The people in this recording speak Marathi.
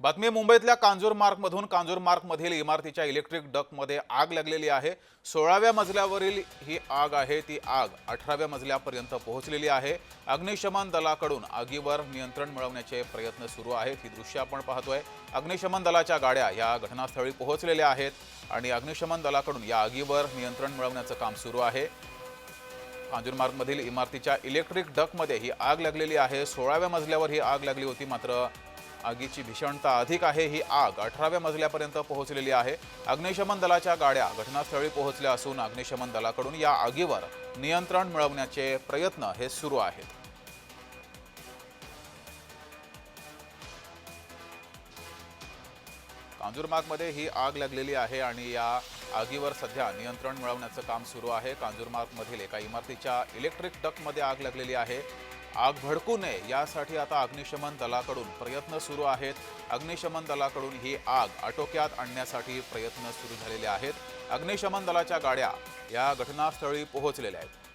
बातमी मुंबईतल्या कांजूर मार्गमधून. कांजूर मार्गमधील इमारतीच्या इलेक्ट्रिक डकमध्ये आग लागलेली आहे. सोळाव्या मजल्यावरील ही आग आहे. ती आग अठराव्या मजल्यापर्यंत पोहोचलेली आहे. अग्निशमन दलाकडून आगीवर नियंत्रण मिळवण्याचे प्रयत्न सुरू आहेत. ही दृश्य आपण पाहतोय. अग्निशमन दलाच्या गाड्या या घटनास्थळी पोहोचलेल्या आहेत आणि अग्निशमन दलाकडून या आगीवर नियंत्रण मिळवण्याचं काम सुरू आहे. कांजूरमार्गमधील इमारतीच्या इलेक्ट्रिक डकमध्ये ही आग लागलेली आहे. सोळाव्या मजल्यावर ही आग लागली होती मात्र आगीची भीषणता अधिक आहे ही आग अठराव्या मजल्यापर्यंत पोहोचलेली आहे. अग्निशमन दलाच्या गाड्या घटनास्थळी पोहोचल्या असून अग्निशमन दलाकडून या आगीवर नियंत्रण मिळवण्याचे प्रयत्न हे सुरू आहेत. कांजूरमार्गमध्ये ही आग लागलेली आहे आणि या आगीवर सध्या नियंत्रण मिळवण्याचं काम सुरू आहे. कांजूरमार्गमधील एका इमारतीच्या इलेक्ट्रिक डकमध्ये आग लागलेली आहे. आग भडकू नये यासाठी आता अग्निशमन दलाकडून प्रयत्न सुरू आहेत. अग्निशमन दलाकडून ही आग आटोक्यात आणण्यासाठी प्रयत्न सुरू झालेले आहेत. अग्निशमन दलाच्या गाड्या या घटनास्थळी पोहोचलेल्या आहेत.